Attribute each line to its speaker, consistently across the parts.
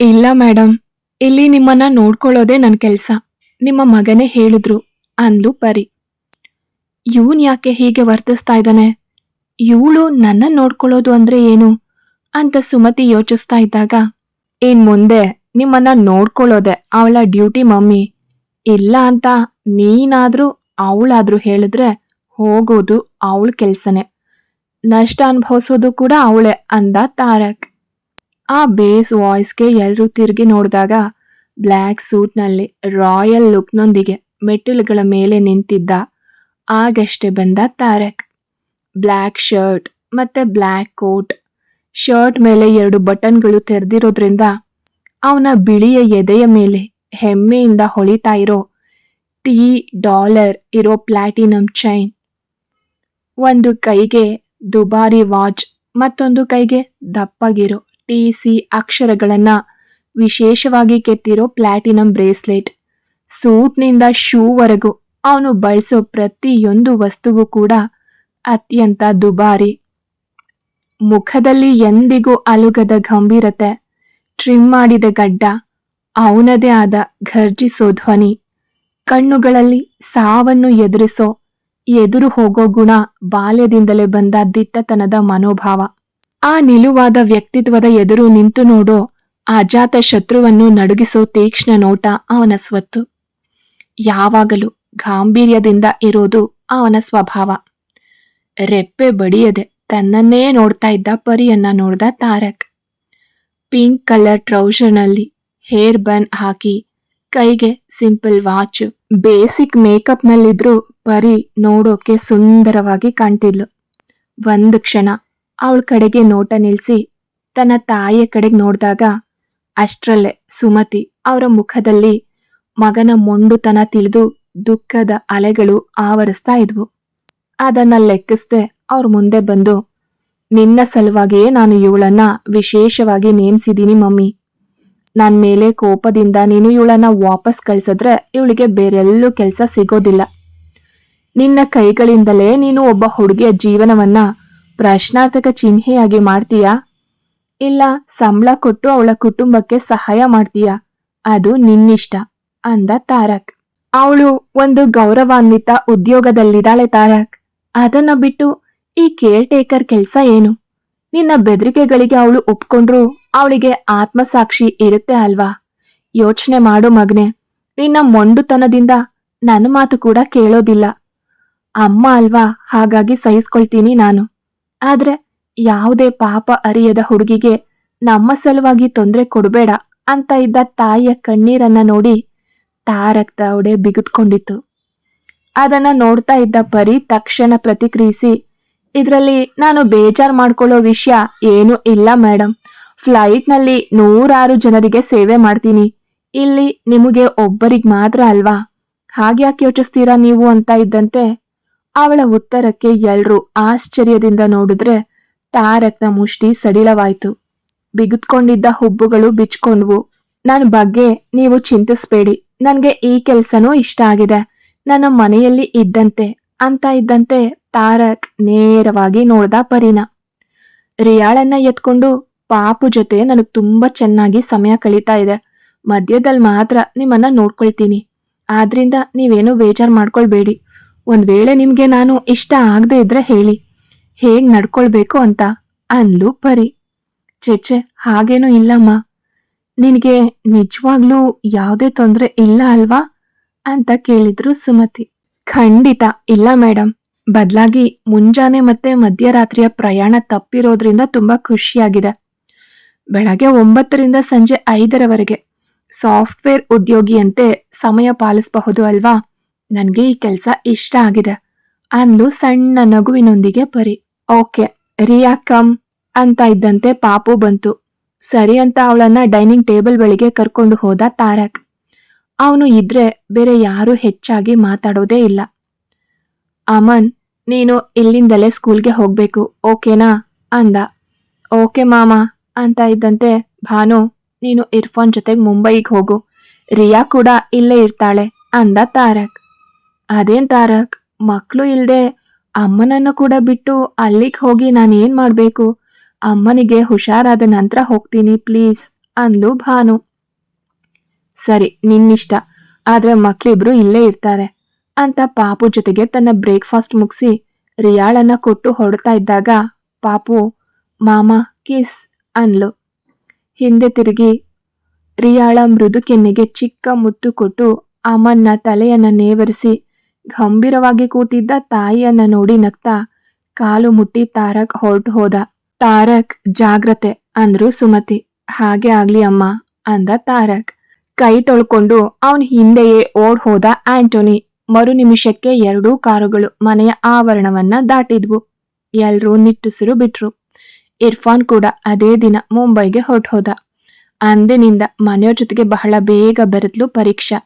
Speaker 1: ಇಲ್ಲ ಮೇಡಮ್ ಇಲ್ಲಿ ನಿಮ್ಮನ್ನ ನೋಡ್ಕೊಳ್ಳೋದೇ ನನ್ನ ಕೆಲಸ. ನಿಮ್ಮ ಮಗನೇ ಹೇಳಿದ್ರು ಅಂದು ಪರಿ. ಇವನ್ ಯಾಕೆ ಹೀಗೆ ವರ್ತಿಸ್ತಾ ಇದ್ದಾನೆ? ಇವಳು ನನ್ನ ನೋಡ್ಕೊಳ್ಳೋದು ಅಂದ್ರೆ ಏನು ಅಂತ ಸುಮತಿ ಯೋಚಿಸ್ತಾ ಇದ್ದಾಗ ಇನ್ ಮುಂದೆ? ನಿಮ್ಮನ್ನ ನೋಡ್ಕೊಳ್ಳೋದೆ ಅವಳ ಡ್ಯೂಟಿ, ಮಮ್ಮಿ. ಇಲ್ಲ ಅಂತ ನೀನಾದ್ರೂ ಅವಳಾದ್ರೂ ಹೇಳಿದ್ರೆ ಹೋಗೋದು ಅವಳ ಕೆಲ್ಸನೇ. ನಷ್ಟ ಅನುಭವಿಸೋದು ಕೂಡ ಅವಳೆ, ಅಂದ ತಾರಕ್. ಆ ಬೇಸ್ ವಾಯ್ಸ್ಗೆ ಎಲ್ಲರೂ ತಿರುಗಿ ನೋಡಿದಾಗ ಬ್ಲ್ಯಾಕ್ ಸೂಟ್ನಲ್ಲಿ ರಾಯಲ್ ಲುಕ್ನೊಂದಿಗೆ ಮೆಟ್ಟಿಲುಗಳ ಮೇಲೆ ನಿಂತಿದ್ದ ಆಗಷ್ಟೇ ಬಂದ ತಾರಕ್. ಬ್ಲ್ಯಾಕ್ ಶರ್ಟ್ ಮತ್ತೆ ಬ್ಲ್ಯಾಕ್ ಕೋಟ್. ಶರ್ಟ್ ಮೇಲೆ ಎರಡು ಬಟನ್ಗಳು ತೆರೆದಿರೋದ್ರಿಂದ ಅವನ ಬಿಳಿಯ ಎದೆಯ ಮೇಲೆ ಹೆಮ್ಮೆಯಿಂದ ಹೊಳಿತಾ ಇರೋ ಟಿ ಡಾಲರ್ ಇರೋ ಪ್ಲಾಟಿನಮ್ ಚೈನ್. ಒಂದು ಕೈಗೆ ದುಬಾರಿ ವಾಚ್ ಮತ್ತೊಂದು ಕೈಗೆ ದಪ್ಪಗಿರೋ ಟಿ ಸಿ ಅಕ್ಷರಗಳನ್ನ ವಿಶೇಷವಾಗಿ ಕೆತ್ತಿರೋ ಪ್ಲಾಟಿನಂ ಬ್ರೇಸ್ಲೆಟ್. ಸೂಟ್ನಿಂದ ಶೂವರೆಗೂ ಅವನು ಬಳಸೋ ಪ್ರತಿಯೊಂದು ವಸ್ತುವು ಕೂಡ ಅತ್ಯಂತ ದುಬಾರಿ. ಮುಖದಲ್ಲಿ ಎಂದಿಗೂ ಅಲುಗದ ಗಂಭೀರತೆ ಟ್ರಿಮ್ ಮಾಡಿದ ಗಡ್ಡ, ಅವನದೇ ಆದ ಘರ್ಜಿಸೋ ಧ್ವನಿ, ಕಣ್ಣುಗಳಲ್ಲಿ ಸಾವನ್ನು ಎದುರಿಸೋ, ಎದುರು ಹೋಗೋ ಗುಣ ಬಾಲ್ಯದಿಂದಲೇ ಬಂದ ದಿಟ್ಟತನದ ಮನೋಭಾವ. ಆ ನಿಲುವಾದ ವ್ಯಕ್ತಿತ್ವದ ಎದುರು ನಿಂತು ನೋಡೋ ಅಜಾತ ಶತ್ರುವನ್ನು ನಡುಗಿಸೋ ತೀಕ್ಷ್ಣ ನೋಟ ಅವನ ಸ್ವತ್ತು. ಯಾವಾಗಲೂ ಗಾಂಭೀರ್ಯದಿಂದ ಇರೋದು ಅವನ ಸ್ವಭಾವ. ರೆಪ್ಪೆ ಬಡಿಯದೆ ತನ್ನನ್ನೇ ನೋಡ್ತಾ ಇದ್ದ ಪರಿಯನ್ನ ನೋಡ್ದ ತಾರಕ್. ಪಿಂಕ್ ಕಲರ್ ಟ್ರೌಸರ್ನಲ್ಲಿ ಹೇರ್ ಬನ್ ಹಾಕಿ ಕೈಗೆ ಸಿಂಪಲ್ ವಾಚ್, ಬೇಸಿಕ್ ಮೇಕಪ್ನಲ್ಲಿದ್ರೂ ಪರಿ ನೋಡೋಕೆ ಸುಂದರವಾಗಿ ಕಾಣ್ತಿದ್ಲು. ಒಂದು ಕ್ಷಣ ಅವಳ ಕಡೆಗೆ ನೋಟ ನಿಲ್ಲಿಸಿ ತನ್ನ ತಾಯಿಯ ಕಡೆಗೆ ನೋಡಿದಾಗ ಅಷ್ಟರಲ್ಲೇ ಸುಮತಿ ಅವರ ಮುಖದಲ್ಲಿ ಮಗನ ಮೊಂಡುತನ ತಿಳಿದು ದುಃಖದ ಅಲೆಗಳು ಆವರಿಸ್ತಾ ಇದ್ವು. ಅದನ್ನ ಲೆಕ್ಕಿಸ್ದೆ ಅವ್ರ ಮುಂದೆ ಬಂದು, ನಿನ್ನ ಸಲುವಾಗಿಯೇ ನಾನು ಇವಳನ್ನ ವಿಶೇಷವಾಗಿ ನೇಮಿಸಿದೀನಿ ಮಮ್ಮಿ. ನನ್ನ ಮೇಲೆ ಕೋಪದಿಂದ ನೀನು ಇವಳನ್ನ ವಾಪಸ್ ಕಳ್ಸಿದ್ರೆ ಇವಳಿಗೆ ಬೇರೆಲ್ಲೂ ಕೆಲಸ ಸಿಗೋದಿಲ್ಲ. ನಿನ್ನ ಕೈಗಳಿಂದಲೇ ನೀನು ಒಬ್ಬ ಹುಡುಗಿಯ ಜೀವನವನ್ನ ಪ್ರಶ್ನಾರ್ಥಕ ಚಿಹ್ನೆಯಾಗಿ ಮಾಡ್ತೀಯಾ? ಇಲ್ಲ, ಸಂಬಳ ಕೊಟ್ಟು ಅವಳ ಕುಟುಂಬಕ್ಕೆ ಸಹಾಯ ಮಾಡ್ತೀಯಾ? ಅದು ನಿನ್ನಿಷ್ಟ, ಅಂದ ತಾರಕ್. ಅವಳು ಒಂದು ಗೌರವಾನ್ವಿತ ಉದ್ಯೋಗದಲ್ಲಿದ್ದಾಳೆ ತಾರಕ್. ಅದನ್ನ ಬಿಟ್ಟು ಈ ಕೇರ್ ಟೇಕರ್ ಕೆಲ್ಸ ಏನು? ನಿನ್ನ ಬೆದರಿಕೆಗಳಿಗೆ ಅವಳು ಒಪ್ಕೊಂಡ್ರು ಅವಳಿಗೆ ಆತ್ಮಸಾಕ್ಷಿ ಇರುತ್ತೆ ಅಲ್ವಾ? ಯೋಚನೆ ಮಾಡು ಮಗ್ನೆ. ನಿನ್ನ ಮೊಂಡುತನದಿಂದ ನನ್ನ ಮಾತು ಕೂಡ ಕೇಳೋದಿಲ್ಲ. ಅಮ್ಮ ಅಲ್ವಾ, ಹಾಗಾಗಿ ಸಹಿಸ್ಕೊಳ್ತೀನಿ ನಾನು. ಆದ್ರೆ ಯಾವುದೇ ಪಾಪ ಅರಿಯದ ಹುಡುಗಿಗೆ ನಮ್ಮ ಸಲುವಾಗಿ ತೊಂದರೆ ಕೊಡಬೇಡ ಅಂತ ಇದ್ದ ತಾಯಿಯ ಕಣ್ಣೀರನ್ನ ನೋಡಿ ತಾರಕ್ ದವಡೆ ಬಿಗಿದ್ಕೊಂಡಿತ್ತು ಅದನ್ನ ನೋಡ್ತಾ ಇದ್ದ ಪರಿ ತಕ್ಷಣ ಪ್ರತಿಕ್ರಿಯಿಸಿ, ಇದರಲ್ಲಿ ನಾನು ಬೇಜಾರ್ ಮಾಡ್ಕೊಳ್ಳೋ ವಿಷಯ ಏನೂ ಇಲ್ಲ ಮೇಡಮ್ ಫ್ಲೈಟ್ನಲ್ಲಿ ನೂರಾರು ಜನರಿಗೆ ಸೇವೆ ಮಾಡ್ತೀನಿ. ಇಲ್ಲಿ ನಿಮಗೆ ಒಬ್ಬರಿಗೆ ಮಾತ್ರ ಅಲ್ವಾ? ಹಾಗ್ಯಾಕೆ ಯೋಚಿಸ್ತೀರಾ ನೀವು ಅಂತ ಇದ್ದಂತೆ ಅವಳ ಉತ್ತರಕ್ಕೆ ಎಲ್ರೂ ಆಶ್ಚರ್ಯದಿಂದ ನೋಡಿದ್ರೆ ತಾರಕ್ನ ಮುಷ್ಟಿ ಸಡಿಲವಾಯ್ತು. ಬಿಗುತ್ಕೊಂಡಿದ್ದ ಹುಬ್ಬುಗಳು ಬಿಚ್ಕೊಂಡ್ವು. ನನ್ನ ಬಗ್ಗೆ ನೀವು ಚಿಂತಿಸ್ಬೇಡಿ. ನನಗೆ ಈ ಕೆಲ್ಸನೂ ಇಷ್ಟ ಆಗಿದೆ. ನನ್ನ ಮನೆಯಲ್ಲಿ ಇದ್ದಂತೆ, ಅಂತ ಇದ್ದಂತೆ ತಾರಕ್ ನೇರವಾಗಿ ನೋಡ್ದ ಪರಿನ. ರಿಯಾಳನ್ನ ಎತ್ಕೊಂಡು ಪಾಪು ಜೊತೆ ನನಗೆ ತುಂಬಾ ಚೆನ್ನಾಗಿ ಸಮಯ ಕಳೀತಾ ಇದೆ. ಮಧ್ಯದಲ್ಲಿ ಮಾತ್ರ ನಿಮ್ಮನ್ನ ನೋಡ್ಕೊಳ್ತೀನಿ. ಆದ್ರಿಂದ ನೀವೇನು ಬೇಜಾರ್ ಮಾಡ್ಕೊಳ್ಬೇಡಿ. ಒಂದ್ ವೇಳೆ ನಿಮ್ಗೆ ನಾನು ಇಷ್ಟ ಆಗದೆ ಇದ್ರೆ ಹೇಳಿ. ಹೇಗ್ ನಡ್ಕೊಳ್ಬೇಕು ಅಂತ ಅಂದ್ಲು ಪರಿ. ಚೆಚ್ಚೆ ಹಾಗೇನೂ ಇಲ್ಲಮ್ಮ. ನಿನಗೆ ನಿಜವಾಗ್ಲೂ ಯಾವುದೇ ತೊಂದರೆ ಇಲ್ಲ ಅಲ್ವಾ? ಅಂತ ಕೇಳಿದ್ರು ಸುಮತಿ. ಖಂಡಿತ ಇಲ್ಲ ಮೇಡಮ್ ಬದಲಾಗಿ ಮುಂಜಾನೆ ಮತ್ತೆ ಮಧ್ಯರಾತ್ರಿಯ ಪ್ರಯಾಣ ತಪ್ಪಿರೋದ್ರಿಂದ ತುಂಬಾ ಖುಷಿಯಾಗಿದೆ. ಬೆಳಗ್ಗೆ ಒಂಬತ್ತರಿಂದ ಸಂಜೆ ಐದರವರೆಗೆ ಸಾಫ್ಟ್ವೇರ್ ಉದ್ಯೋಗಿಯಂತೆ ಸಮಯ ಪಾಲಿಸಬಹುದು ಅಲ್ವಾ? ನನಗೆ ಈ ಕೆಲಸ ಇಷ್ಟ ಆಗಿದೆ. ಅಂದು ಸಣ್ಣ ನಗುವಿನೊಂದಿಗೆ ಪರಿ. ಓಕೆ, ರಿಯಾ, ಕಮ್ ಅಂತ ಇದ್ದಂತೆ ಪಾಪು ಬಂತು. ಸರಿ ಅಂತ ಅವಳನ್ನ ಡೈನಿಂಗ್ ಟೇಬಲ್ ಬಳಿಗೆ ಕರ್ಕೊಂಡು ಹೋದ ತಾರಕ್. ಅವನು ಇದ್ರೆ ಬೇರೆ ಯಾರು ಹೆಚ್ಚಾಗಿ ಮಾತಾಡೋದೇ ಇಲ್ಲ. ಅಮನ್, ನೀನು ಇಲ್ಲಿಂದಲೇ ಸ್ಕೂಲ್ಗೆ ಹೋಗ್ಬೇಕು, ಓಕೆನಾ? ಅಂದ. ಓಕೆ ಮಾಮ, ಅಂತ ಇದ್ದಂತೆ, ಭಾನು, ನೀನು ಇರ್ಫಾನ್ ಜೊತೆಗೆ ಮುಂಬೈಗೆ ಹೋಗು. ರಿಯಾ ಕೂಡ ಇಲ್ಲೇ ಇರ್ತಾಳೆ, ಅಂದ ತಾರಕ್. ಅದೇನ್ ತಾರಕ್ ಮಕ್ಕಳು ಇಲ್ದೆ ಅಮ್ಮನನ್ನು ಕೂಡ ಬಿಟ್ಟು ಅಲ್ಲಿಗೆ ಹೋಗಿ ನಾನು ಏನ್ ಮಾಡ್ಬೇಕು? ಅಮ್ಮನಿಗೆ ಹುಷಾರಾದ ನಂತರ ಹೋಗ್ತೀನಿ, ಪ್ಲೀಸ್ ಅಂದ್ಲು ಭಾನು. ಸರಿ, ನಿನ್ನಿಷ್ಟ. ಆದ್ರೆ ಮಕ್ಳಿಬ್ರು ಇಲ್ಲೇ ಇರ್ತಾರೆ ಅಂತ ಪಾಪು ಜೊತೆಗೆ ತನ್ನ ಬ್ರೇಕ್ಫಾಸ್ಟ್ ಮುಗಿಸಿ ರಿಯಾಳನ್ನ ಕೊಟ್ಟು ಹೊಡ್ತಾ ಇದ್ದಾಗ ಪಾಪು, ಮಾಮ, ಕಿಸ್ ಅಂದ್ಲು. ಹಿಂದೆ ತಿರುಗಿ ರಿಯಾಳ ಮೃದು ಕೆನ್ನೆಗೆ ಚಿಕ್ಕ ಮುತ್ತು ಕೊಟ್ಟು ಅಮ್ಮನ್ನ ತಲೆಯನ್ನ ನೇವರಿಸಿ ಗಂಭೀರವಾಗಿ ಕೂತಿದ್ದ ತಾಯಿಯನ್ನ ನೋಡಿ ನಗ್ತಾ ಕಾಲು ಮುಟ್ಟಿ ತಾರಕ್ ಹೊರಟು ಹೋದ. ತಾರಕ್, ಜಾಗ್ರತೆ ಅಂದ್ರು ಸುಮತಿ. ಹಾಗೆ ಆಗ್ಲಿ ಅಮ್ಮ ಅಂದ ತಾರಕ್. ಕೈ ತೊಳ್ಕೊಂಡು ಅವನ್ ಹಿಂದೆಯೇ ಓಡ್ ಹೋದ ಆಂಟೋನಿ. ಮರು ನಿಮಿಷಕ್ಕೆ ಎರಡೂ ಕಾರುಗಳು ಮನೆಯ ಆವರಣವನ್ನ ದಾಟಿದ್ವು. ಎಲ್ರೂ ನಿಟ್ಟುಸಿರು ಬಿಟ್ರು. ಇರ್ಫಾನ್ ಕೂಡ ಅದೇ ದಿನ ಮುಂಬೈಗೆ ಹೊರಟು ಹೋದ. ಅಂದಿನಿಂದ ಮನೆಯವ್ರ ಜೊತೆಗೆ ಬಹಳ ಬೇಗ ಬೆರೆತ್ಲು ಪರೀಕ್ಷಾ.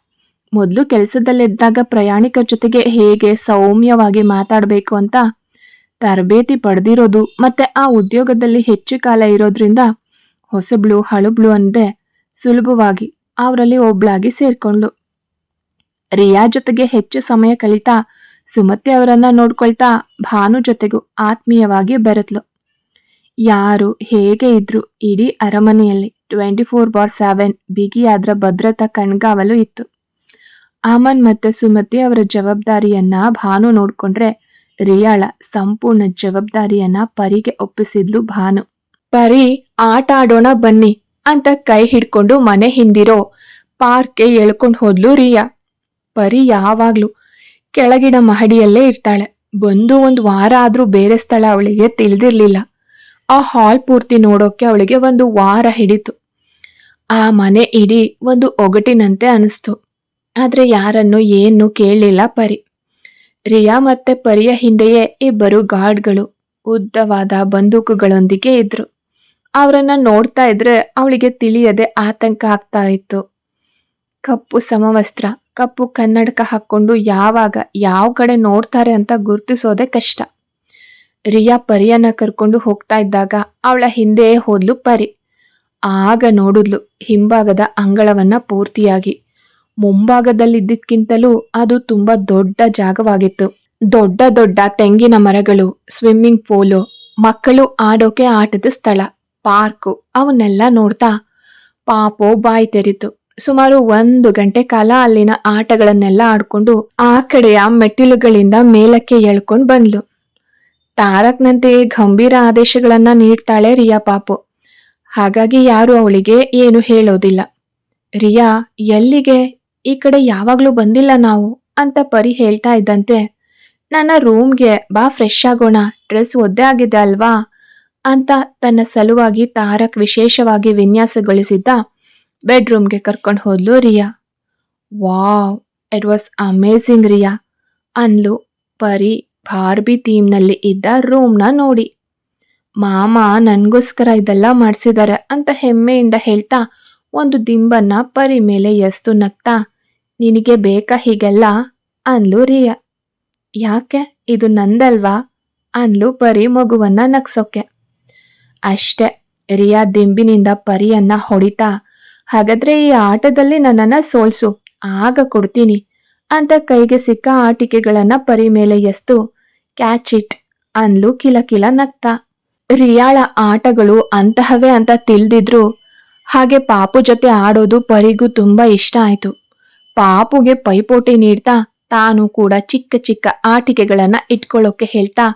Speaker 1: ಮೊದಲು ಕೆಲಸದಲ್ಲಿದ್ದಾಗ ಪ್ರಯಾಣಿಕರ ಜೊತೆಗೆ ಹೇಗೆ ಸೌಮ್ಯವಾಗಿ ಮಾತಾಡಬೇಕು ಅಂತ ತರಬೇತಿ ಪಡೆದಿರೋದು, ಮತ್ತೆ ಆ ಉದ್ಯೋಗದಲ್ಲಿ ಹೆಚ್ಚು ಕಾಲ ಇರೋದ್ರಿಂದ ಹೊಸಬ್ಳು, ಹಳುಬ್ಳು ಅಂದೆ ಸುಲಭವಾಗಿ ಅವರಲ್ಲಿ ಒಬ್ಳಾಗಿ ಸೇರ್ಕೊಂಡ್ಳು. ರಿಯಾ ಜೊತೆಗೆ ಹೆಚ್ಚು ಸಮಯ ಕಳೀತಾ ಸುಮತಿ ಅವರನ್ನ ನೋಡ್ಕೊಳ್ತಾ ಭಾನು ಜೊತೆಗೂ ಆತ್ಮೀಯವಾಗಿ ಬೆರೆತ್ಲು ಯಾರು ಹೇಗೆ ಇದ್ರು ಇಡೀ ಅರಮನೆಯಲ್ಲಿ ಟ್ವೆಂಟಿ ಫೋರ್ ಬಾರ್ ಸೆವೆನ್ ಬಿಗಿಯಾದ್ರ ಭದ್ರತಾ ಕಣ್ಗಾವಲು ಇತ್ತು. ಅಮನ್ ಮತ್ತೆ ಸುಮತಿ ಅವರ ಜವಾಬ್ದಾರಿಯನ್ನ ಭಾನು ನೋಡ್ಕೊಂಡ್ರೆ ರಿಯಾಳ ಸಂಪೂರ್ಣ ಜವಾಬ್ದಾರಿಯನ್ನ ಪರಿಗೆ ಒಪ್ಪಿಸಿದ್ಲು ಭಾನು. ಪರಿ, ಆಟ ಆಡೋಣ ಬನ್ನಿ ಅಂತ ಕೈ ಹಿಡ್ಕೊಂಡು ಮನೆ ಹಿಂದಿರೋ ಪಾರ್ಕ್ಗೆ ಎಳ್ಕೊಂಡು ಹೋದ್ಲು ರಿಯಾ. ಪರಿ ಯಾವಾಗ್ಲೂ ಕೆಳಗಿನ ಮಹಡಿಯಲ್ಲೇ ಇರ್ತಾಳೆ. ಬಂದು ಒಂದು ವಾರ ಆದ್ರೂ ಬೇರೆ ಸ್ಥಳ ಅವಳಿಗೆ ತಿಳಿದಿರ್ಲಿಲ್ಲ. ಆ ಹಾಲ್ ಪೂರ್ತಿ ನೋಡೋಕೆ ಅವಳಿಗೆ ಒಂದು ವಾರ ಹಿಡಿತು. ಆ ಮನೆ ಇಡೀ ಒಂದು ಒಗಟಿನಂತೆ ಅನಿಸ್ತು. ಆದ್ರೆ ಯಾರನ್ನು ಏನು ಕೇಳಲಿಲ್ಲ ಪರಿ. ರಿಯಾ ಮತ್ತೆ ಪರಿಯ ಹಿಂದೆಯೇ ಇಬ್ಬರು ಗಾರ್ಡ್ಗಳು ಉದ್ದವಾದ ಬಂದೂಕುಗಳೊಂದಿಗೆ ಇದ್ರು. ಅವರನ್ನ ನೋಡ್ತಾ ಇದ್ರೆ ಅವಳಿಗೆ ತಿಳಿಯದೆ ಆತಂಕ ಆಗ್ತಾ ಇತ್ತು. ಕಪ್ಪು ಸಮವಸ್ತ್ರ, ಕಪ್ಪು ಕನ್ನಡಕ ಹಾಕ್ಕೊಂಡು ಯಾವಾಗ ಯಾವ ಕಡೆ ನೋಡ್ತಾರೆ ಅಂತ ಗುರುತಿಸೋದೆ ಕಷ್ಟ. ರಿಯಾ ಪರಿಯನ್ನ ಕರ್ಕೊಂಡು ಹೋಗ್ತಾ ಇದ್ದಾಗ ಅವಳ ಹಿಂದೆಯೇ ಹೋದ್ಲು ಪರಿ. ಆಗ ನೋಡಿದ್ಲು ಹಿಂಭಾಗದ ಅಂಗಳವನ್ನ ಪೂರ್ತಿಯಾಗಿ. ಮುಂಭಾಗದಲ್ಲಿದ್ದಕ್ಕಿಂತಲೂ ಅದು ತುಂಬಾ ದೊಡ್ಡ ಜಾಗವಾಗಿತ್ತು. ದೊಡ್ಡ ದೊಡ್ಡ ತೆಂಗಿನ ಮರಗಳು ಸ್ವಿಮ್ಮಿಂಗ್ ಪೂಲು ಮಕ್ಕಳು ಆಡೋಕೆ ಆಟದ ಸ್ಥಳ ಪಾರ್ಕು ಅವನ್ನೆಲ್ಲ ನೋಡ್ತಾ ಪಾಪೋ ಬಾಯಿ ತೆರೀತು. ಸುಮಾರು ಒಂದು ಗಂಟೆ ಕಾಲ ಅಲ್ಲಿನ ಆಟಗಳನ್ನೆಲ್ಲ ಆಡ್ಕೊಂಡು ಆ ಕಡೆಯ ಮೆಟ್ಟಿಲುಗಳಿಂದ ಮೇಲಕ್ಕೆ ಎಳ್ಕೊಂಡು ಬಂದ್ಲು. ತಾರಕ್ನಂತೆ ಗಂಭೀರ ಆದೇಶಗಳನ್ನ ನೀಡ್ತಾಳೆ ರಿಯಾ ಪಾಪು. ಹಾಗಾಗಿ ಯಾರು ಅವಳಿಗೆ ಏನು ಹೇಳೋದಿಲ್ಲ. ರಿಯಾ ಎಲ್ಲಿಗೆ ಈ ಕಡೆ ಯಾವಾಗ್ಲೂ ಬಂದಿಲ್ಲ ನಾವು ಅಂತ ಪರಿ ಹೇಳ್ತಾ ಇದ್ದಂತೆ, ನನ್ನ ರೂಮ್ಗೆ ಬಾ ಫ್ರೆಶ್ ಆಗೋಣ ಡ್ರೆಸ್ ಒದ್ದೆ ಆಗಿದೆ ಅಲ್ವಾ? ಅಂತ ತನ್ನ ಸಲುವಾಗಿ ತಾರಕ್ ವಿಶೇಷವಾಗಿ ವಿನ್ಯಾಸಗೊಳಿಸಿದ್ದ ಬೆಡ್ರೂಮ್ಗೆ ಕರ್ಕೊಂಡು ಹೋದ್ಲು Riya. Wow it was amazing Riya ಅನ್ಲು ಪರಿ ಬಾರ್ಬಿ ಥೀಮ್ನಲ್ಲಿ ಇದ್ದ ರೂಮ್ನ ನೋಡಿ. ಮಾಮ, ನನಗೋಸ್ಕರ ಇದೆಲ್ಲ ಮಾಡಿಸಿದ್ದಾರೆ ಅಂತ ಹೆಮ್ಮೆಯಿಂದ ಹೇಳ್ತಾ ಒಂದು ದಿಂಬನ್ನ ಪರಿ ಮೇಲೆ ಎಸ್ತು ನಗ್ತಾ ನಿನಗೆ ಬೇಕಾ ಹೀಗೆಲ್ಲ ಅನ್ಲು ರಿಯಾ. ಯಾಕೆ? ಇದು ನಂದಲ್ವಾ? ಅನ್ಲು ಪರಿ ಮಗುವನ್ನ ನಗ್ಸೋಕೆ. ಅಷ್ಟೆ, ರಿಯಾ ದಿಂಬಿನಿಂದ ಪರಿಯನ್ನ ಹೊಡಿತಾ, ಹಾಗಾದ್ರೆ ಈ ಆಟದಲ್ಲಿ ನನ್ನನ್ನ ಸೋಲ್ಸು, ಆಗ ಕೊಡ್ತೀನಿ ಅಂತ ಕೈಗೆ ಸಿಕ್ಕ ಆಟಿಕೆಗಳನ್ನ ಪರಿ ಮೇಲೆ ಎಸ್ತು. ಕ್ಯಾಚ್ ಇಟ್ ಅನ್ಲು ಕಿಲಕಿಲ ನಗ್ತಾ. ರಿಯಾಳ ಆಟಗಳು ಅಂತಹವೇ ಅಂತ ತಿಳಿದಿದ್ರು. ಹಾಗೆ ಪಾಪು ಜೊತೆ ಆಡೋದು ಪರಿಗೂ ತುಂಬಾ ಇಷ್ಟ ಆಯ್ತು. ಪಾಪುಗೆ ಪೈಪೋಟಿ ನೀಡ್ತಾ ತಾನು ಕೂಡ ಚಿಕ್ಕ ಚಿಕ್ಕ ಆಟಿಕೆಗಳನ್ನ ಇಟ್ಕೊಳ್ಳೋಕೆ ಹೇಳ್ತಾ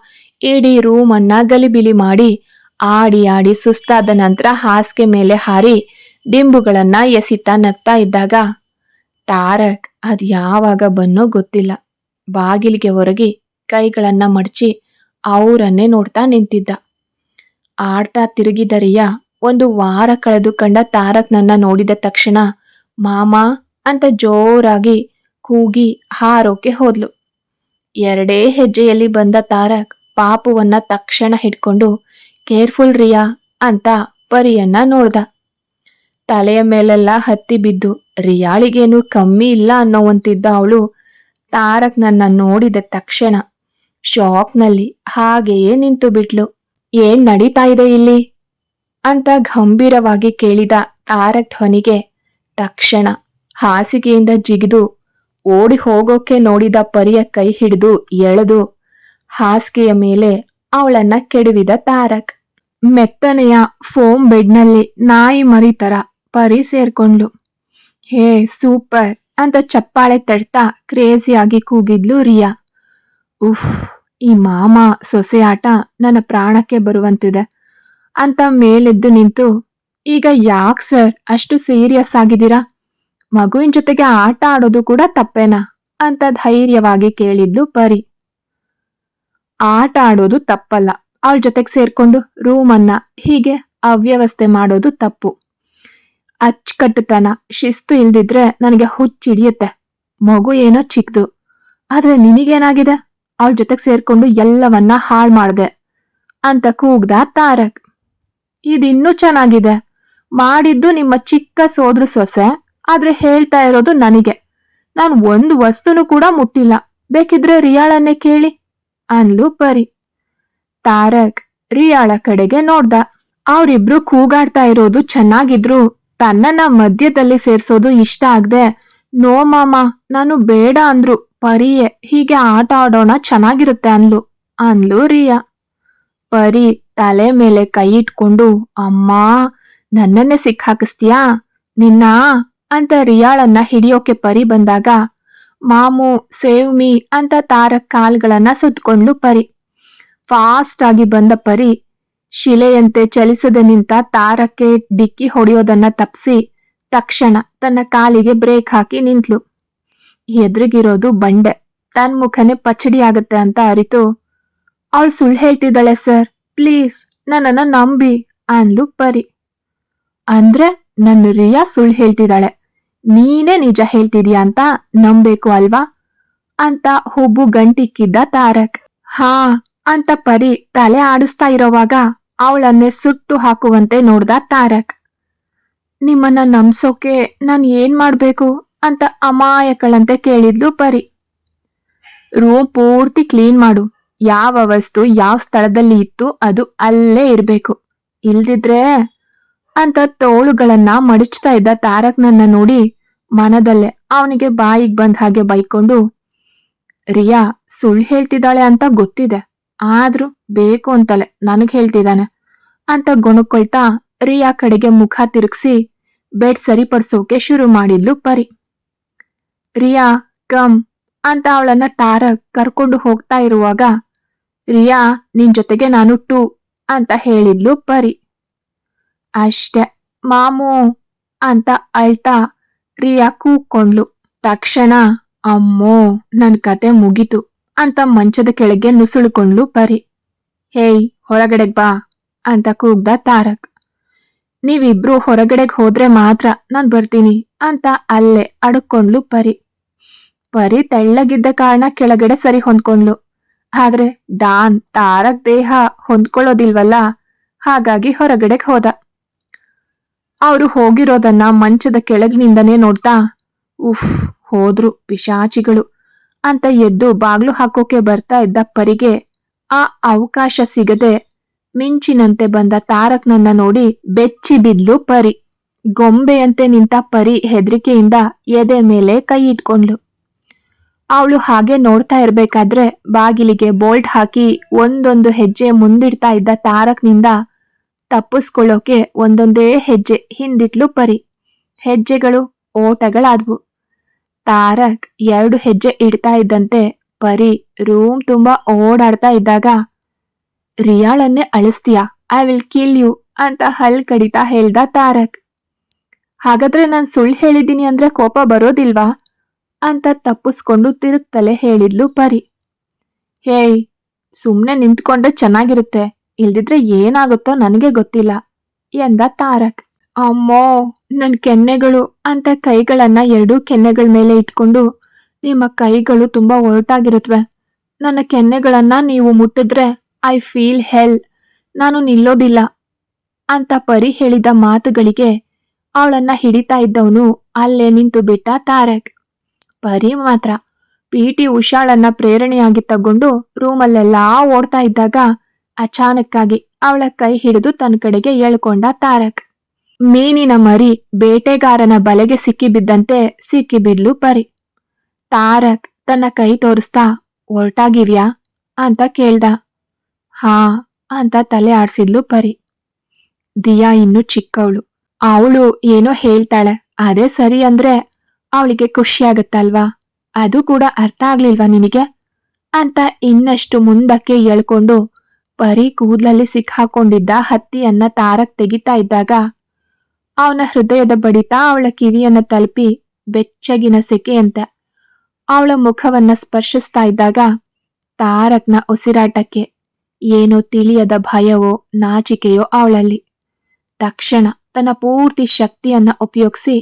Speaker 1: ಇಡೀ ರೂಮನ್ನ ಗಲಿಬಿಲಿ ಮಾಡಿ ಆಡಿ ಆಡಿ ಸುಸ್ತಾದ ನಂತರ ಹಾಸಿಗೆ ಮೇಲೆ ಹಾರಿ ದಿಂಬುಗಳನ್ನ ಎಸಿತಾ ನಗ್ತಾ ಇದ್ದಾಗ, ತಾರಕ್, ಅದ್ ಯಾವಾಗ ಬನ್ನೋ ಗೊತ್ತಿಲ್ಲ. ಬಾಗಿಲಿಗೆ ಹೊರಗಿ ಕೈಗಳನ್ನ ಮಡಚಿ ಅವರನ್ನೇ ನೋಡ್ತಾ ನಿಂತಿದ್ದ. ಆಡ್ತಾ ತಿರುಗಿದರಿಯ ಒಂದು ವಾರ ಕಳೆದು ಕಂಡ ತಾರಕ್ ನನ್ನ ನೋಡಿದ ತಕ್ಷಣ, ಮಾಮ ಅಂತ ಜೋರಾಗಿ ಕೂಗಿ ಹಾರೋಕೆ ಹೋದ್ಲು. ಎರಡೇ ಹೆಜ್ಜೆಯಲ್ಲಿ ಬಂದ ತಾರಕ್ ಪಾಪುವನ್ನ ತಕ್ಷಣ ಹಿಡ್ಕೊಂಡು, ಕೇರ್ಫುಲ್ ರಿಯಾ ಅಂತ ಪರಿಯನ್ನ ನೋಡ್ದ. ತಲೆಯ ಮೇಲೆಲ್ಲ ಹತ್ತಿ ಬಿದ್ದು, ರಿಯಾಳಿಗೇನು ಕಮ್ಮಿ ಇಲ್ಲ ಅನ್ನೋವಂತಿದ್ದ ಅವಳು. ತಾರಕ್ ನನ್ನ ನೋಡಿದ ತಕ್ಷಣ ಶಾಕ್ನಲ್ಲಿ ಹಾಗೆಯೇ ನಿಂತು ಬಿಟ್ಲು. ಏನ್ ನಡೀತಾ ಇದೆ ಇಲ್ಲಿ? ಅಂತ ಗಂಭೀರವಾಗಿ ಕೇಳಿದ ತಾರಕ್ ಧ್ವನಿಗೆ, ತಕ್ಷಣ ಹಾಸಿಗೆಯಿಂದ ಜಿಗಿದು ಓಡಿ ಹೋಗೋಕೆ ನೋಡಿದ ಪರಿಯ ಕೈ ಹಿಡಿದು ಎಳೆದು ಹಾಸಿಗೆಯ ಮೇಲೆ ಅವಳನ್ನ ಕೆಡವಿದ ತಾರಕ್. ಮೆತ್ತನೆಯ ಫೋಮ್ ಬೆಡ್ನಲ್ಲಿ ನಾಯಿ ಮರಿ ತರ ಪರಿ ಸೇರ್ಕೊಂಡ್ಲು. ಹೇ, ಸೂಪರ್ ಅಂತ ಚಪ್ಪಾಳೆ ತಡ್ತಾ ಕ್ರೇಜಿಯಾಗಿ ಕೂಗಿದ್ಲು ರಿಯಾ. ಉಫ್, ಈ ಮಾಮ ಸೊಸೆ ಆಟ ನನ್ನ ಪ್ರಾಣಕ್ಕೆ ಬರುವಂತಿದೆ. ಅಂತ ಮೇಲೆದ್ದು ನಿಂತು, ಈಗ ಯಾಕೆ ಸರ್, ಅಷ್ಟು ಸೀರಿಯಸ್ ಆಗಿದ್ದೀರಾ? ಮಗುವಿನ ಜೊತೆಗೆ ಆಟ ಆಡೋದು ಕೂಡ ತಪ್ಪೇನಾ? ಅಂತ ಧೈರ್ಯವಾಗಿ ಕೇಳಿದ್ಲು ಪರಿ. ಆಟ ಆಡೋದು ತಪ್ಪಲ್ಲ. ಅವಳ ಜೊತೆಗೆ ಸೇರ್ಕೊಂಡು ರೂಮನ್ನ ಹೀಗೆ ಅವ್ಯವಸ್ಥೆ ಮಾಡೋದು ತಪ್ಪು. ಅಚ್ಚುಕಟ್ಟುತನ, ಶಿಸ್ತು ಇಲ್ದಿದ್ರೆ ನನಗೆ ಹುಚ್ಚಿಡಿಯುತ್ತೆ. ಮಗು ಏನೋ ಚಿಕ್ಕದು ಆದ್ರೆ ನಿನಗೇನಾಗಿದೆ? ಅವಳ ಜೊತೆಗೆ ಸೇರ್ಕೊಂಡು ಎಲ್ಲವನ್ನ ಹಾಳು ಮಾಡಿದೆ ಅಂತ ಕೂಗ್ದ ತಾರಕ್. ಇದಿನ್ನೂ ಚೆನ್ನಾಗಿದೆ. ಮಾಡಿದ್ದು ನಿಮ್ಮ ಚಿಕ್ಕ ಸೋದ್ರ ಸೊಸೆ. ಆದ್ರೆ ಹೇಳ್ತಾ ಇರೋದು ನನಗೆ. ನಾನು ಒಂದು ವಸ್ತುನು ಕೂಡ ಮುಟ್ಟಿಲ್ಲ. ಬೇಕಿದ್ರೆ ರಿಯಾಳನ್ನೇ ಕೇಳಿ. ಅಂದ್ಲು ಪರಿ. ತಾರಕ್ ರಿಯಾಳ ಕಡೆಗೆ ನೋಡ್ದ. ಅವರಿಬ್ರು ಕೂಗಾಡ್ತಾ ಇರೋದು ಚೆನ್ನಾಗಿದ್ರು. ತನ್ನನ್ನ ಮಧ್ಯದಲ್ಲಿ ಸೇರ್ಸೋದು ಇಷ್ಟ ಆಗದೆ, ನೋ ಮಾಮ, ನಾನು ಬೇಡ ಅಂದ್ರು. ಪರಿಯೇ, ಹೀಗೆ ಆಟ ಆಡೋಣ ಚೆನ್ನಾಗಿರುತ್ತೆ ಅನ್ಲು ಅನ್ಲು ರಿಯಾ. ಪರಿ ತಲೆ ಮೇಲೆ ಕೈ ಇಟ್ಕೊಂಡು, ಅಮ್ಮ, ನನ್ನನ್ನೇ ಸಿಕ್ಕಾಕಿಸ್ತೀಯಾ? ನಿನ್ನ? ಅಂತ ರಿಯಾಳನ್ನ ಹಿಡಿಯೋಕೆ ಪರಿ ಬಂದಾಗ, ಮಾಮು, ಸೇವ್ ಮೀ ಅಂತ ತಾರ ಕಾಲ್ಗಳನ್ನ ಸುತ್ತಕೊಂಡ್ಲು ಪರಿ. ಫಾಸ್ಟ್ ಆಗಿ ಬಂದ ಪರಿ, ಶಿಲೆಯಂತೆ ಚಲಿಸದೆ ನಿಂತ ತಾರಕ್ಕೆ ಡಿಕ್ಕಿ ಹೊಡೆಯೋದನ್ನ ತಪ್ಸಿ ತಕ್ಷಣ ತನ್ನ ಕಾಲಿಗೆ ಬ್ರೇಕ್ ಹಾಕಿ ನಿಂತ್ಲು. ಎದುರಿಗಿರೋದು ಬಂಡೆ ತನ್ ಮುಖನೇ ಪಚಡಿ ಆಗತ್ತೆ ಅಂತ ಅರಿತು, ಅವಳು ಸುಳ್ಳು ಹೇಳ್ತಿದ್ದಾಳೆ ಸರ್, ಪ್ಲೀಸ್, ನನ್ನನ್ನ ನಂಬಿ ಅನ್ಲು ಪರಿ. ಅಂದ್ರೆ, ನನ್ನ ರಿಯಾ ಸುಳ್ಳು ಹೇಳ್ತಿದ್ದಾಳೆ ನೀನೇ ನಿಜ ಹೇಳ್ತಿದ್ಯಾ ಅಂತ ನಂಬೇಕು ಅಲ್ವಾ? ಅಂತ ಹುಬ್ಬು ಗಂಟಿಕ್ಕಿದ್ದ ತಾರಕ್. ಹಾ, ಅಂತ ಪರಿ ತಲೆ ಆಡಿಸ್ತಾ ಇರೋವಾಗ ಅವಳನ್ನೇ ಸುಟ್ಟು ಹಾಕುವಂತೆ ನೋಡ್ದ ತಾರಕ್. ನಿಮ್ಮನ್ನ ನಂಬ್ಸೋಕೆ ನಾನ್ ಏನ್ ಮಾಡ್ಬೇಕು ಅಂತ ಅಮಾಯಕಳಂತೆ ಕೇಳಿದ್ಲು ಪರಿ. ರೂಮ್ ಪೂರ್ತಿ ಕ್ಲೀನ್ ಮಾಡು. ಯಾವ ವಸ್ತು ಯಾವ ಸ್ಥಳದಲ್ಲಿ ಇತ್ತು ಅದು ಅಲ್ಲೇ ಇರ್ಬೇಕು. ಇಲ್ದಿದ್ರೆ ಅಂತ ತೋಳುಗಳನ್ನ ಮಡಚ್ತಾ ಇದ್ದ ತಾರಕ್ನನ್ನ ನೋಡಿ ಮನದಲ್ಲೇ ಅವನಿಗೆ ಬಾಯಿಗೆ ಬಂದ ಹಾಗೆ ಬೈಕೊಂಡು, ರಿಯಾ, ಸುಳ್ಳು ಹೇಳ್ತಿದ್ದಾಳೆ ಅಂತ ಗೊತ್ತಿದೆ. ಆದ್ರೂ ಬೇಕು ಅಂತಲೇ ನನಗೆ ಹೇಳ್ತಿದ್ದಾನೆ ಅಂತ ಗೊಣಕೊಳ್ತಾ ರಿಯಾ ಕಡೆಗೆ ಮುಖ ತಿರುಗಿಸಿ, ಬೆಡ್ ಸರಿಪಡಿಸೋಕೆ ಶುರು ಮಾಡಿದ್ಲು ಪರಿ. ರಿಯಾ, ಕಮ್ ಅಂತ ಅವಳನ್ನ ತಾರಕ್ ಕರ್ಕೊಂಡು ಹೋಗ್ತಾ ಇರುವಾಗ, ರಿಯಾ, ನಿನ್ ಜೊತೆಗೆ ನಾನು ಟೂ ಅಂತ ಹೇಳಿದ್ಲು ಪರಿ. ಅಷ್ಟೆ, ಮಾಮೂ ಅಂತ ಅಳ್ತಾ ರಿಯಾ ಕೂಕ್ಕೊಂಡ್ಲು ತಕ್ಷಣ, ಅಮ್ಮೋ, ನನ್ ಕತೆ ಮುಗೀತು ಅಂತ ಮಂಚದ ಕೆಳಗೆ ನುಸುಳುಕೊಂಡ್ಲು ಪರಿ. ಹೇಯ್, ಹೊರಗಡೆಗ್ ಬಾ ಅಂತ ಕೂಗ್ದ ತಾರಕ್. ನೀವಿಬ್ರು ಹೊರಗಡೆಗ್ ಹೋದ್ರೆ ಮಾತ್ರ ನಾನ್ ಬರ್ತೀನಿ ಅಂತ ಅಲ್ಲೇ ಅಡಕೊಂಡ್ಲು ಪರಿ. ಪರಿ ತೆಳ್ಳಗಿದ್ದ ಕಾರಣ ಕೆಳಗಡೆ ಸರಿ ಹೊಂದ್ಕೊಂಡ್ಲು. ಆದ್ರೆ ಡಾನ್ ತಾರಕ್ ದೇಹ ಹೊಂದ್ಕೊಳ್ಳೋದಿಲ್ವಲ್ಲ? ಹಾಗಾಗಿ ಹೊರಗಡೆಗ್ ಹೋದ. ಅವರು ಹೋಗಿರೋದನ್ನ ಮಂಚದ ಕೆಳಗಿನಿಂದನೇ ನೋಡ್ತಾ, ಉಫ್, ಹೋದ್ರು ಪಿಶಾಚಿಗಳು ಅಂತ ಎದ್ದು ಬಾಗ್ಲು ಹಾಕೋಕೆ ಬರ್ತಾ ಇದ್ದ ಪರಿಗೆ ಆ ಅವಕಾಶ ಸಿಗದೆ ಮಿಂಚಿನಂತೆ ಬಂದ ತಾರಕ್ನನ್ನ ನೋಡಿ ಬೆಚ್ಚಿ ಬಿದ್ಲು ಪರಿ. ಗೊಂಬೆಯಂತೆ ನಿಂತ ಪರಿ ಹೆದರಿಕೆಯಿಂದ ಎದೆ ಮೇಲೆ ಕೈ ಇಟ್ಕೊಂಡ್ಲು. ಅವಳು ಹಾಗೆ ನೋಡ್ತಾ ಇರ್ಬೇಕಾದ್ರೆ ಬಾಗಿಲಿಗೆ ಬೋಲ್ಟ್ ಹಾಕಿ ಒಂದೊಂದು ಹೆಜ್ಜೆ ಮುಂದಿಡ್ತಾ ಇದ್ದ ತಾರಕ್ನಿಂದ ತಪ್ಪಿಸ್ಕೊಳ್ಳೋಕೆ ಒಂದೊಂದೇ ಹೆಜ್ಜೆ ಹಿಂದಿಟ್ಲು ಪರಿ. ಹೆಜ್ಜೆಗಳು ಓಟಗಳಾದ್ವು. ತಾರಕ್ ಎರಡು ಹೆಜ್ಜೆ ಇಡ್ತಾ ಇದ್ದಂತೆ ಪರಿ ರೂಮ್ ತುಂಬಾ ಓಡಾಡ್ತಾ ಇದ್ದಾಗ, ರಿಯಾಳನ್ನೇ ಅಳಿಸ್ತೀಯಾ? ಐ ವಿಲ್ ಕಿಲ್ ಯು ಅಂತ ಹಲ್ ಕಡಿತಾ ಹೇಳ್ದ ತಾರಕ್. ಹಾಗಾದ್ರೆ ನಾನು ಸುಳ್ಳು ಹೇಳಿದ್ದೀನಿ ಅಂದ್ರೆ ಕೋಪ ಬರೋದಿಲ್ವಾ? ಅಂತ ತಪ್ಪಿಸ್ಕೊಂಡು ತಿರುಗ್ತಲೆ ಹೇಳಿದ್ಲು ಪರಿ. ಹೇಯ್ ಸುಮ್ಮನೆ ನಿಂತ್ಕೊಂಡ್ರೆ ಚೆನ್ನಾಗಿರುತ್ತೆ. ಇಲ್ದಿದ್ರೆ ಏನಾಗುತ್ತೋ ನನಗೆ ಗೊತ್ತಿಲ್ಲ ಎಂದ ತಾರಕ್. ಅಮ್ಮೋ, ನನ್ ಕೆನ್ನೆಗಳು ಅಂತ ಕೈಗಳನ್ನ ಎರಡೂ ಕೆನ್ನೆಗಳ ಮೇಲೆ ಇಟ್ಕೊಂಡು, ನಿಮ್ಮ ಕೈಗಳು ತುಂಬಾ ಒರಟಾಗಿರುತ್ತವೆ ನನ್ನ ಕೆನ್ನೆಗಳನ್ನ ನೀವು ಮುಟ್ಟಿದ್ರೆ ಐ ಫೀಲ್ ಹೆಲ್, ನಾನು ನಿಲ್ಲೋದಿಲ್ಲ ಅಂತ ಪರಿ ಹೇಳಿದ ಮಾತುಗಳಿಗೆ ಅವಳನ್ನ ಹಿಡಿತಾ ಇದ್ದವನು ಅಲ್ಲೇ ನಿಂತು ಬಿಟ್ಟ ತಾರಕ್. ಪರಿ ಮಾತ್ರ ಪಿ ಟಿ ಉಷಾಳನ್ನ ಪ್ರೇರಣೆಯಾಗಿ ತಗೊಂಡು ರೂಮಲ್ಲೆಲ್ಲಾ ಓಡ್ತಾ ಇದ್ದಾಗ ಅಚಾನಕ್ಕಾಗಿ ಅವಳ ಕೈ ಹಿಡಿದು ತನ್ನ ಕಡೆಗೆ ಎಳ್ಕೊಂಡ ತಾರಕ್. ಮೀನಿನ ಮರಿ ಬೇಟೆಗಾರನ ಬಲೆಗೆ ಸಿಕ್ಕಿಬಿದ್ದಂತೆ ಸಿಕ್ಕಿಬಿದ್ಲು ಪರಿ. ತಾರಕ್ ತನ್ನ ಕೈ ತೋರಿಸ್ತಾ, ಹೊರಟಾಗಿವ್ಯಾ? ಅಂತ ಕೇಳ್ದ. ಹಾ, ಅಂತ ತಲೆ ಆಡ್ಸಿದ್ಲು ಪರಿ. ದಿಯಾ ಇನ್ನು ಚಿಕ್ಕವಳು. ಅವಳು ಏನೋ ಹೇಳ್ತಾಳೆ, ಅದೇ ಸರಿ ಅಂದ್ರೆ ಅವಳಿಗೆ ಖುಷಿಯಾಗತ್ತಲ್ವಾ? ಅದು ಕೂಡ ಅರ್ಥ ಆಗ್ಲಿಲ್ವಾ ನಿನಗೆ? ಅಂತ ಇನ್ನಷ್ಟು ಮುಂದಕ್ಕೆ ಎಳ್ಕೊಂಡು ಪರಿ ಕೂದಲಲ್ಲಿ ಸಿಕ್ಕಾಕೊಂಡಿದ್ದ ಹತ್ತಿಯನ್ನ ತಾರಕ್ ತೆಗಿತಾ ಇದ್ದಾಗ ಅವನ ಹೃದಯದ ಬಡಿತ ಅವಳ ಕಿವಿಯನ್ನ ತಲುಪಿ ಬೆಚ್ಚಗಿನ ಸೆಕೆಯಂತೆ ಅವಳ ಮುಖವನ್ನ ಸ್ಪರ್ಶಿಸ್ತಾ ಇದ್ದಾಗ ತಾರಕ್ನ ಉಸಿರಾಟಕ್ಕೆ ಏನೋ ತಿಳಿಯದ ಭಯವೋ ನಾಚಿಕೆಯೋ ಅವಳಲ್ಲಿ. ತಕ್ಷಣ ತನ್ನ ಪೂರ್ತಿ ಶಕ್ತಿಯನ್ನ ಉಪಯೋಗಿಸಿ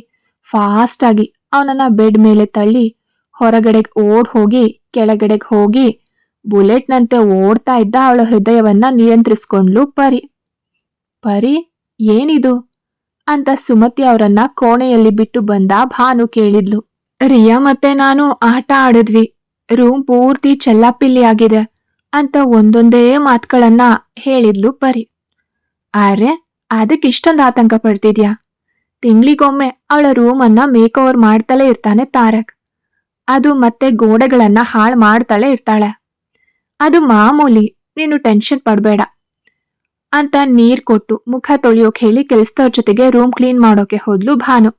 Speaker 1: ಫಾಸ್ಟ್ ಆಗಿ ಅವನನ್ನ ಬೆಡ್ ಮೇಲೆ ತಳ್ಳಿ ಹೊರಗಡೆಗೆ ಓಡ್ ಹೋಗಿ ಕೆಳಗಡೆಗೆ ಹೋಗಿ ಬುಲೆಟ್ನಂತೆ ಓಡ್ತಾ ಇದ್ದ ಅವಳ ಹೃದಯವನ್ನ ನಿಯಂತ್ರಿಸ್ಕೊಂಡ್ಲು ಪರಿ. ಪರಿ, ಏನಿದು? ಅಂತ ಸುಮತಿ ಅವರನ್ನ ಕೋಣೆಯಲ್ಲಿ ಬಿಟ್ಟು ಬಂದ ಭಾನು ಕೇಳಿದ್ಲು. ರಿಯಾ ಮತ್ತೆ ನಾನು ಆಟ ಆಡಿದ್ವಿ. ರೂಮ್ ಪೂರ್ತಿ ಚೆಲ್ಲಾಪಿಲ್ಲಿ ಆಗಿದೆ ಅಂತ ಒಂದೊಂದೇ ಮಾತುಗಳನ್ನ ಹೇಳಿದ್ಲು ಪರಿ. ಆರೆ ಅದಕ್ಕೆ ಇಷ್ಟೊಂದು ಆತಂಕ ಪಡ್ತಿದ್ಯಾ? ತಿಂಗ್ಳಿಗೊಮ್ಮೆ ಅವಳ ರೂಮನ್ನ ಮೇಕ್ ಓವರ್ ಮಾಡ್ತಲೇ ಇರ್ತಾನೆ ತಾರಕ್. ಅದು ಮತ್ತೆ ಗೋಡೆಗಳನ್ನ ಹಾಳು ಮಾಡ್ತಾಳೆ ಇರ್ತಾಳೆ. ಅದು ಮಾಮೂಲಿ, ನೀನು ಟೆನ್ಷನ್ ಪಡಬೇಡ. ಅಂತ ನೀರ್ ಕೊಟ್ಟು ಮುಖ ತೊಳೆಯೋಕ್ ಹೇಳಿ ಕೆಲಸದವ್ರ ಜೊತೆಗೆ ರೂಮ್ ಕ್ಲೀನ್ ಮಾಡೋಕೆ ಹೋದ್ಲು ಭಾನು.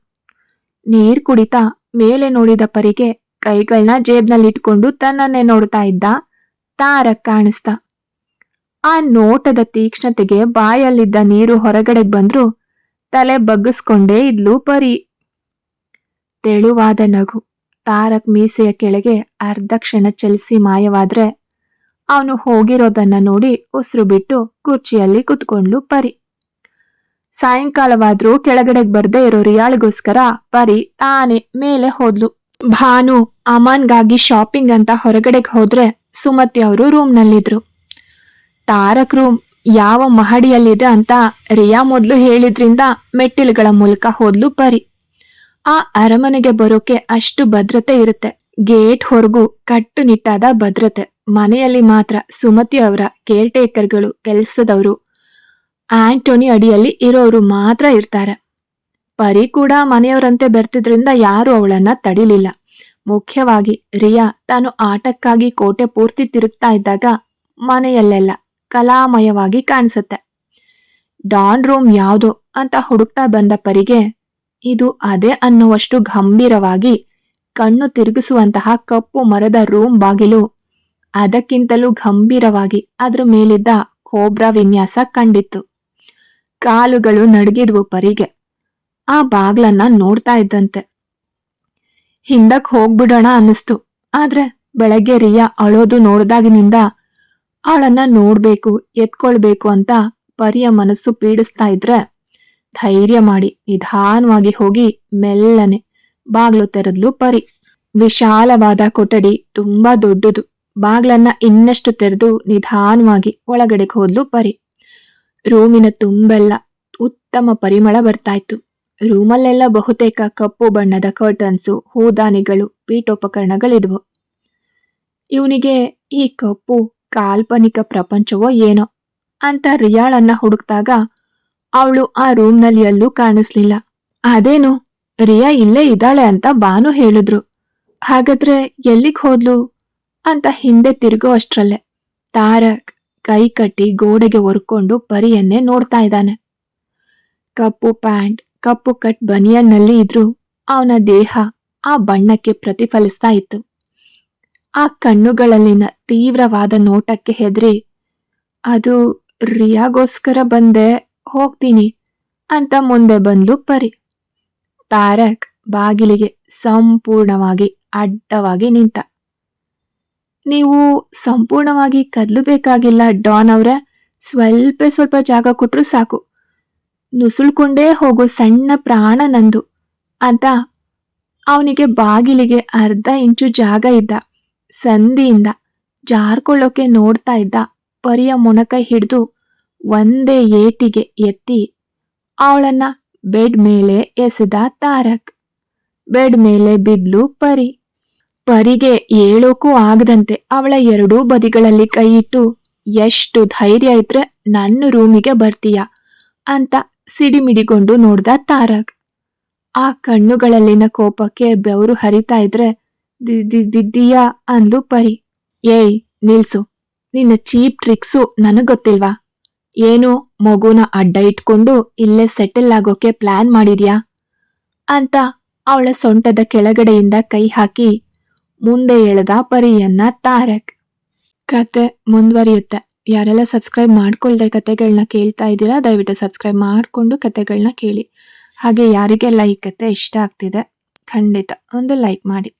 Speaker 1: ನೀರ್ ಕುಡಿತಾ ಮೇಲೆ ನೋಡಿದ ಪರಿಗೆ ಕೈಗಳನ್ನ ಜೇಬ್ನಲ್ಲಿ ಇಟ್ಕೊಂಡು ತನ್ನನ್ನೇ ನೋಡ್ತಾ ಇದ್ದ ತಾರಕ್ ಕಾಣಿಸ್ತ ಆ ನೋಟದ ತೀಕ್ಷ್ಣತೆಗೆ ಬಾಯಲ್ಲಿದ್ದ ನೀರು ಹೊರಗಡೆ ಬಂದ್ರು ತಲೆ ಬಗ್ಗಿಸ್ಕೊಂಡೇ ಇದ್ಲು ಪರಿ. ತೆಳುವಾದ ನಗು ತಾರಕ್ ಮೀಸೆಯ ಕೆಳಗೆ ಅರ್ಧ ಕ್ಷಣ ಚಲಿಸಿ ಮಾಯವಾದ್ರೆ ಅವನು ಹೋಗಿರೋದನ್ನ ನೋಡಿ ಉಸಿರು ಬಿಟ್ಟು ಕುರ್ಚಿಯಲ್ಲಿ ಕುತ್ಕೊಂಡ್ಲು ಪರಿ. ಸಾಯಂಕಾಲವಾದ್ರೂ ಕೆಳಗಡೆಗೆ ಬರ್ದೇ ಇರೋ ರಿಯಾಳಿಗೋಸ್ಕರ ಪರಿ ತಾನೇ ಮೇಲೆ ಹೋದ್ಲು. ಭಾನು ಅಮಾನ್ಗಾಗಿ ಶಾಪಿಂಗ್ ಅಂತ ಹೊರಗಡೆಗೆ ಹೋದ್ರೆ ಸುಮತಿ ಅವರು ರೂಮ್ನಲ್ಲಿದ್ರು. ತಾರಕ್ ರೂಮ್ ಯಾವ ಮಹಡಿಯಲ್ಲಿದೆ ಅಂತ ರಿಯಾ ಮೊದಲು ಹೇಳಿದ್ರಿಂದ ಮೆಟ್ಟಿಲುಗಳ ಮೂಲಕ ಹೋದ್ಲು ಪರಿ. ಆ ಅರಮನೆಗೆ ಬರೋಕೆ ಅಷ್ಟು ಭದ್ರತೆ ಇರುತ್ತೆ. ಗೇಟ್ ಹೊರಗೂ ಕಟ್ಟುನಿಟ್ಟಾದ ಭದ್ರತೆ. ಮನೆಯಲ್ಲಿ ಮಾತ್ರ ಸುಮತಿ ಅವರ ಕೇರ್ ಟೇಕರ್ಗಳು ಕೆಲಸದವರು. ಆಂಟೋನಿ ಅಡಿಯಲ್ಲಿ ಇರೋರು ಮಾತ್ರ ಇರ್ತಾರೆ. ಪರಿ ಕೂಡ ಮನೆಯವರಂತೆ ಬರ್ತಿದ್ರಿಂದ ಯಾರು ಅವಳನ್ನ ತಡಿಲಿಲ್ಲ. ಮುಖ್ಯವಾಗಿ ರಿಯಾ ತಾನು ಆಟಕ್ಕಾಗಿ ಕೋಟೆ ಪೂರ್ತಿ ತಿರುಗ್ತಾ ಇದ್ದಾಗ ಮನೆಯಲ್ಲೆಲ್ಲ ಕಲಾಮಯವಾಗಿ ಕಾಣಿಸುತ್ತೆ. ಡಾನ್ ರೂಮ್ ಯಾವುದು ಅಂತ ಹುಡುಕ್ತಾ ಬಂದ ಪರಿಗೆ ಇದು ಅದೇ ಅನ್ನುವಷ್ಟು ಗಂಭೀರವಾಗಿ ಕಣ್ಣು ತಿರುಗಿಸುವಂತಹ ಕಪ್ಪು ಮರದ ರೂಮ್ ಬಾಗಿಲು ಅದಕ್ಕಿಂತಲೂ ಗಂಭೀರವಾಗಿ ಅದ್ರ ಮೇಲಿದ್ದ ಕೋಬ್ರಾ ವಿನ್ಯಾಸ ಕಂಡಿತ್ತು. ಕಾಲುಗಳು ನಡಗಿದ್ವು ಪರಿಗೆ. ಆ ಬಾಗ್ಲನ್ನ ನೋಡ್ತಾ ಇದ್ದಂತೆ. ಹಿಂದಕ್ ಹೋಗ್ಬಿಡೋಣ ಅನ್ನಿಸ್ತು. ಆದ್ರೆ ಬೆಳಗ್ಗೆ ರಿಯಾ ಅಳೋದು ನೋಡ್ದಾಗಿನಿಂದ ಅವಳನ್ನ ನೋಡ್ಬೇಕು, ಎತ್ಕೊಳ್ಬೇಕು ಅಂತ ಪರಿಯ ಮನಸ್ಸು ಪೀಡಿಸ್ತಾ ಇದ್ರೆ ಧೈರ್ಯ ಮಾಡಿ ನಿಧಾನವಾಗಿ ಹೋಗಿ ಮೆಲ್ಲನೆ ಬಾಗ್ಲು ತೆರೆದ್ಲು ಪರಿ. ವಿಶಾಲವಾದ ಕೊಠಡಿ ತುಂಬಾ ದೊಡ್ಡದು. ಬಾಗ್ಲನ್ನ ಇನ್ನಷ್ಟು ತೆರೆದು ನಿಧಾನವಾಗಿ ಒಳಗಡೆಗೆ ಹೋದ್ಲು ಪರಿ. ರೂಮಿನ ತುಂಬೆಲ್ಲ ಉತ್ತಮ ಪರಿಮಳ ಬರ್ತಾಯಿತ್ತು ರೂಮಲ್ಲೆಲ್ಲ ಬಹುತೇಕ ಕಪ್ಪು ಬಣ್ಣದ ಕರ್ಟನ್ಸು ಹೂದಾನಿಗಳು, ಪೀಠೋಪಕರಣಗಳಿದ್ವು. ಇವನಿಗೆ ಈ ಕಪ್ಪು ಕಾಲ್ಪನಿಕ ಪ್ರಪಂಚವೋ ಏನೋ ಅಂತ ರಿಯಾಳನ್ನ ಹುಡುಕ್ದಾಗ ಅವಳು ಆ ರೂಮ್ನಲ್ಲಿ ಎಲ್ಲೂ ಕಾಣಿಸ್ಲಿಲ್ಲ. ಅದೇನು, ರಿಯಾ ಇಲ್ಲೇ ಇದ್ದಾಳೆ ಅಂತ ಬಾನು ಹೇಳಿದ್ರು. ಹಾಗಾದ್ರೆ ಎಲ್ಲಿಗ್ ಹೋದ್ಲು? ಅಂತ ಹಿಂದೆ ತಿರುಗೋ ಅಷ್ಟ್ರಲ್ಲೇ ತಾರಕ್ ಕೈ ಕಟ್ಟಿ ಗೋಡೆಗೆ ಒರ್ಕೊಂಡು ಪರಿಯನ್ನೇ ನೋಡ್ತಾ ಇದ್ದಾನೆ. ಕಪ್ಪು ಪ್ಯಾಂಟ್, ಕಪ್ಪು ಕಟ್ ಬನಿಯನ್ನಲ್ಲಿ ಇದ್ರೂ ಅವನ ದೇಹ ಆ ಬಣ್ಣಕ್ಕೆ ಪ್ರತಿಫಲಿಸ್ತಾ ಇತ್ತು. ಆ ಕಣ್ಣುಗಳಲ್ಲಿನ ತೀವ್ರವಾದ ನೋಟಕ್ಕೆ ಹೆದರಿ, ಅದು ರಿಯಾಗೋಸ್ಕರ ಬಂದೆ, ಹೋಗ್ತೀನಿ ಅಂತ ಮುಂದೆ ಬಂದ್ಲು ಪರಿ. ತಾರಕ್ ಬಾಗಿಲಿಗೆ ಸಂಪೂರ್ಣವಾಗಿ ಅಡ್ಡವಾಗಿ ನಿಂತ. ನೀವು ಸಂಪೂರ್ಣವಾಗಿ ಕದ್ಲಬೇಕಾಗಿಲ್ಲ ಡಾನ್ ಅವ್ರೆ. ಸ್ವಲ್ಪ ಸ್ವಲ್ಪ ಜಾಗ ಕೊಟ್ಟರು ಸಾಕು. ನುಸುಳ್ಕೊಂಡೇ ಹೋಗೋ ಸಣ್ಣ ಪ್ರಾಣ ನಂದು. ಅಂತ ಅವನಿಗೆ ಬಾಗಿಲಿಗೆ ಅರ್ಧ ಇಂಚು ಜಾಗ ಇದ್ದ. ಸಂಧಿಯಿಂದ ಜಾರ್ಕೊಳ್ಳೋಕೆ ನೋಡ್ತಾ ಇದ್ದ. ಪರಿಯ ಮೊಣಕೈ ಹಿಡಿದು ಒಂದೇ ಏಟಿಗೆ ಎತ್ತಿ ಅವಳನ್ನ ಬೆಡ್ ಮೇಲೆ ಎಸೆದ ತಾರಕ್. ಬೆಡ್ ಮೇಲೆ ಬಿದ್ಲು ಪರಿ. ಪರಿಗೆ ಏಳೋಕೂ ಆಗದಂತೆ ಅವಳ ಎರಡೂ ಬದಿಗಳಲ್ಲಿ ಕೈ ಇಟ್ಟು ಎಷ್ಟು ಧೈರ್ಯ ಇದ್ರೆ ನನ್ನ ರೂಮಿಗೆ ಬರ್ತೀಯ? ಅಂತ ಸಿಡಿಮಿಡಿಗೊಂಡು ನೋಡ್ದ ತಾರಕ್ ಆ ಕಣ್ಣುಗಳಲ್ಲಿನ ಕೋಪಕ್ಕೆ ಬೆವರು ಹರಿತಾ ಇದ್ರೆ ದಿದ್ದಿಯಾ ಅಂದ್ಲು ಪರಿ. ಏಯ್, ನಿಲ್ಸು. ನಿನ್ನ ಚೀಪ್ ಟ್ರಿಕ್ಸು ನನಗ್ ಗೊತ್ತಿಲ್ವಾ? ಏನು, ಮಗುನ ಅಡ್ಡ ಇಟ್ಕೊಂಡು ಇಲ್ಲೇ ಸೆಟಲ್ ಆಗೋಕೆ ಪ್ಲಾನ್ ಮಾಡಿದ್ಯಾ? ಅಂತ ಅವಳ ಸೊಂಟದ ಕೆಳಗಡೆಯಿಂದ ಕೈ ಹಾಕಿ ಮುಂದೆ ಎಳೆದ ಪರಿಯನ್ನ ತಾರಕ್. ಕತೆ ಮುಂದುವರಿಯುತ್ತೆ. ಯಾರೆಲ್ಲ ಸಬ್ಸ್ಕ್ರೈಬ್ ಮಾಡ್ಕೊಳ್ದೆ ಕತೆಗಳನ್ನ ಕೇಳ್ತಾ ಇದ್ದೀರಾ, ದಯವಿಟ್ಟು ಸಬ್ಸ್ಕ್ರೈಬ್ ಮಾಡಿಕೊಂಡು ಕತೆಗಳನ್ನ ಕೇಳಿ. ಹಾಗೆ ಯಾರಿಗೆಲ್ಲ ಈ ಕತೆ ಇಷ್ಟ ಆಗ್ತಿದೆ, ಖಂಡಿತ ಒಂದು ಲೈಕ್ ಮಾಡಿ.